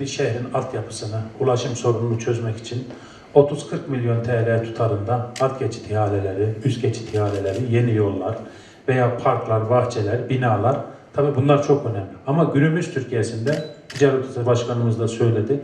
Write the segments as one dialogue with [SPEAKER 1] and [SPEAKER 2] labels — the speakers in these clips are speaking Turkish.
[SPEAKER 1] Bir şehrin altyapısını, ulaşım sorununu çözmek için 30-40 milyon TL tutarında alt geçit ihaleleri, üst geçit ihaleleri, yeni yollar veya parklar, bahçeler, binalar tabii bunlar çok önemli. Ama günümüz Türkiye'sinde Ticaret Odası Başkanımız da söyledi.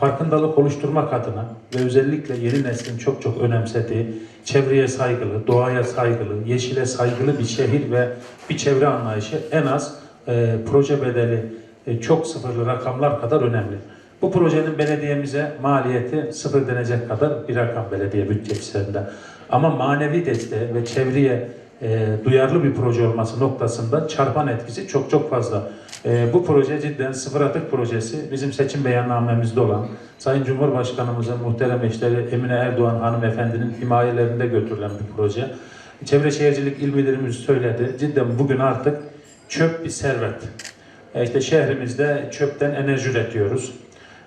[SPEAKER 1] Farkındalık oluşturmak adına ve özellikle yeni neslin çok çok önemsediği çevreye saygılı, doğaya saygılı, yeşile saygılı bir şehir ve bir çevre anlayışı en az e, proje bedeli çok sıfırlı rakamlar kadar önemli. Bu projenin belediyemize maliyeti sıfır denecek kadar bir rakam belediye bütçesinde. Ama manevi desteği ve çevreye e, duyarlı bir proje olması noktasında çarpan etkisi çok çok fazla. E, bu proje cidden sıfır atık projesi. Bizim seçim beyannamemizde olan Sayın Cumhurbaşkanımızın muhterem eşleri Emine Erdoğan hanımefendinin himayelerinde götürülen bir proje. Çevre Şehircilik İl Müdürümüz söyledi. Cidden bugün artık çöp bir servet. E, işte şehrimizde çöpten enerji üretiyoruz.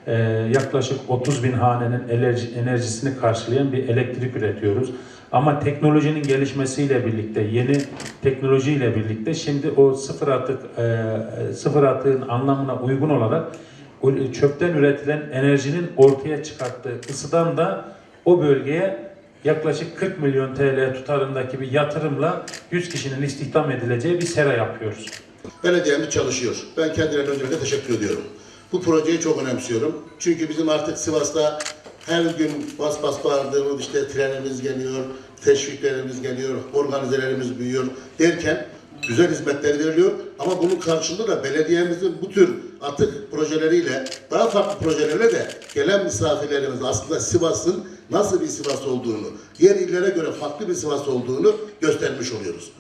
[SPEAKER 1] Ee, yaklaşık 30 bin hanenin enerji, enerjisini karşılayan bir elektrik üretiyoruz. Ama teknolojinin gelişmesiyle birlikte, yeni teknolojiyle birlikte şimdi o sıfır atık, e, sıfır atığın anlamına uygun olarak çöpten üretilen enerjinin ortaya çıkarttığı ısıdan da o bölgeye yaklaşık 40 milyon TL tutarındaki bir yatırımla 100 kişinin istihdam edileceği bir sera yapıyoruz.
[SPEAKER 2] Belediyemiz çalışıyor. Ben kendilerine öncelikle teşekkür ediyorum. Bu projeyi çok önemsiyorum. Çünkü bizim artık Sivas'ta her gün bas bas bağırdığımız işte trenimiz geliyor, teşviklerimiz geliyor, organizelerimiz büyüyor derken güzel hizmetler veriliyor. Ama bunun karşılığında da belediyemizin bu tür atık projeleriyle, daha farklı projelerle de gelen misafirlerimiz aslında Sivas'ın nasıl bir Sivas olduğunu, diğer illere göre farklı bir Sivas olduğunu göstermiş oluyoruz.